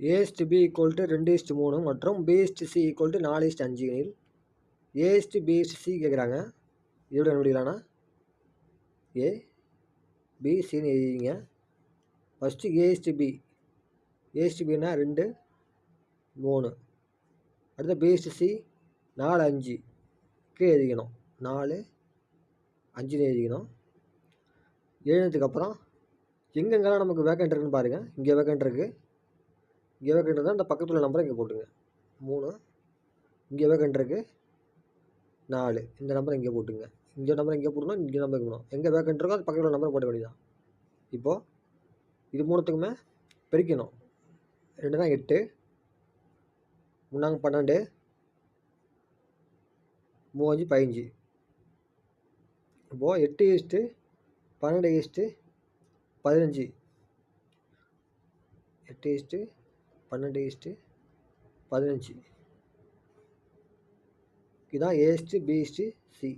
ஏஸ்ட் B equal to ரெண்டு இஸ்ட் மூணு மற்றும் பிஎஸ்ட் சி ஈக்குவல் டு நாலு இஸ்ட் அஞ்சு எனில் ஏஸ்ட் பிஎஸ்ட் சி கேட்குறாங்க இதோட கண்டுபிடிக்கலாம்னா? ஏ பி சின்னு எழுதிங்க ஃபஸ்ட்டு ஏஎஸ்டி பி ஏஎஸ்டி பின்னா ரெண்டு மூணு. அடுத்து பிஎஸ்டி சி நாலு அஞ்சு. கீழே எழுதிக்கணும். நாலு அஞ்சுன்னு எழுதிக்கணும். எழுதினதுக்கப்புறம் எங்கெங்கெல்லாம் நமக்கு வேக்கண்ட் இருக்குன்னு பாருங்கள் இங்கே வேக்கண்ட் இருக்குது இங்கே வேக்கண்ட் அந்த இந்த பக்கத்தில் உள்ள நம்பரை இங்கே போட்டுங்க மூணு. இங்கே வேக்கண்ட் நாலு. இந்த நம்பரை இங்கே போட்டுங்க இந்த நம்பர் இங்கே போடணும் இங்கே நம்பர் போடணும். எங்கே வேக்கண்ட் இருக்கோ அது பக்கத்தில் உள்ள நம்பரை போட வேண்டியதான் இப்போது இது மூணுத்துக்குமே பிரிக்கணும். ரெண்டு தான் எட்டு. மூணாங்க பன்னெண்டு. மூவஞ்சு பதினஞ்சு. இப்போது எட்டு ஈஸ்ட்டு பன்னெண்டு ஈஸ்ட்டு பதினஞ்சு. எட்டு ஈஸ்ட்டு பன்னெண்டு ஈஸ்ட்டு பதினஞ்சு. இதான் ஏஸ்ட்டு பி ஈஸ்ட்டு சி